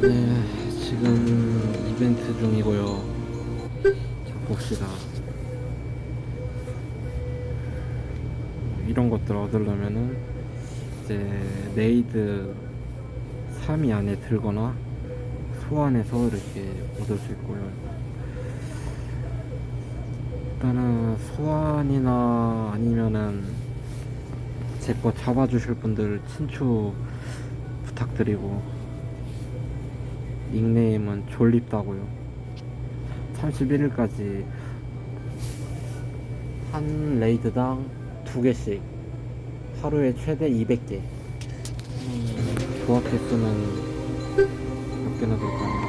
네, 지금 이벤트 중이고요. 자, 봅시다. 이런 것들 얻으려면은 이제 레이드 3위 안에 들거나 소환해서 이렇게 얻을 수 있고요. 일단은 소환이나 아니면은 제 거 잡아주실 분들 친추 부탁드리고 닉네임은 졸립다고요 31일까지 한 레이드당 두 개씩 하루에 최대 200개 음, 조합 개수는 몇 개나 될까요?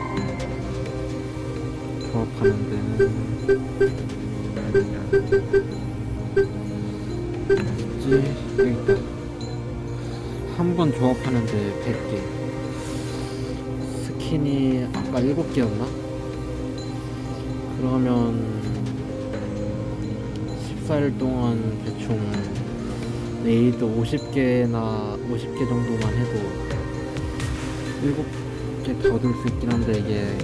조합하는 데는 뭐지? 여기 있다 한번 조합하는데 100개 스킨이 아까 7개였나? 그러면 14일 동안 대충 레이드 50개나 50개 정도만 해도 7개 더 얻을 수 있긴 한데 이게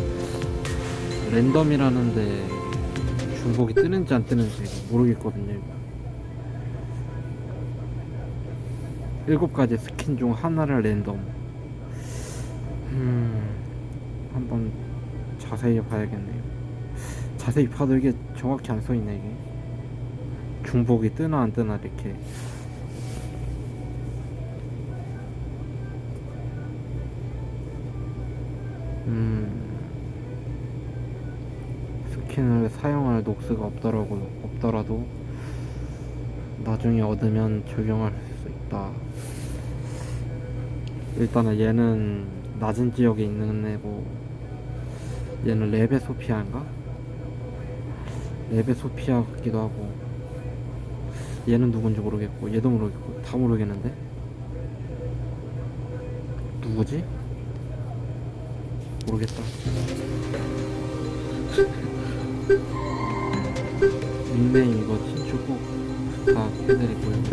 랜덤이라는데 중복이 뜨는지 안 뜨는지 모르겠거든요 이거. 일곱 가지 스킨 중 하나를 랜덤. 음, 한번 자세히 봐야겠네요. 자세히 봐도 이게 정확히 안 써있네, 이게. 중복이 뜨나 안 뜨나, 이렇게. 음, 스킨을 사용할 녹스가 없더라고, 없더라도, 나중에 얻으면 적용할 수 있다. 일단은 얘는 낮은 지역에 있는 애고 얘는 레베 소피아인가? 레베 소피아 같기도 하고. 얘는 누군지 모르겠고 얘도 모르겠고 다 모르겠는데? 누구지? 모르겠다. 닉네임 이거 친추 꼭 부탁해드리고요.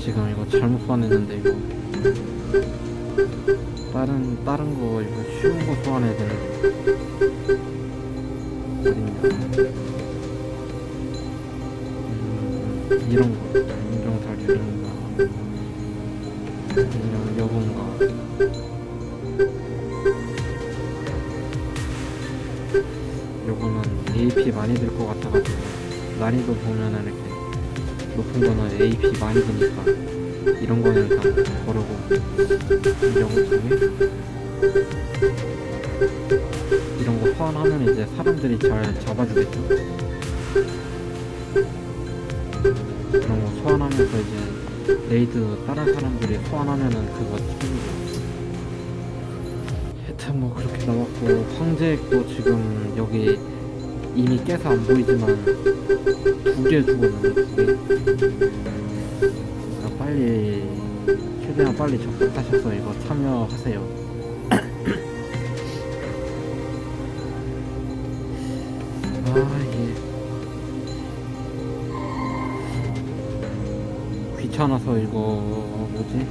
지금 이거 잘못 보냈는데 이거 다른 다른 거 이거 쉬운 거 소환해야 어딨냐 음, 이런 거 인정 달주인가 인정 여군가 요거는 AP 많이 들 것 같아가지고 난이도 보면은 이렇게 높은 거는 AP 많이 드니까 이런 거는 일단 거르고 거 중에 이런 거 소환하면 이제 사람들이 잘 잡아주겠죠? 그런 거 소환하면서 이제 레이드 다른 사람들이 소환하면은 그거 찍는 하여튼 뭐 그렇게 나왔고 황제도 지금 여기 이미 깨서 안 보이지만 두 개 죽었는데 두개 빨리 최대한 빨리 접속하셔서 이거 참여하세요. 아 이게 귀찮아서 이거 뭐지?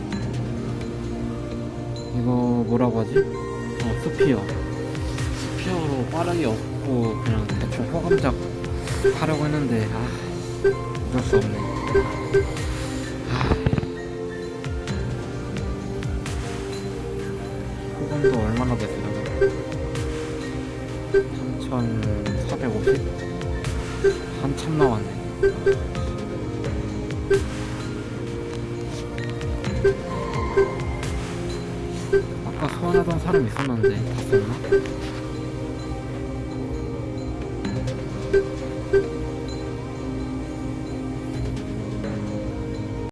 이거 뭐라고 하지? 어 스피어 스피어로 빠르게 얻고 그냥 대충 호감작 하려고 했는데 아 어쩔 수 없네. 얼마나 됐어요? 3,450? 한참 남았네. 아까 소환하던 사람 있었는데 다 썼나?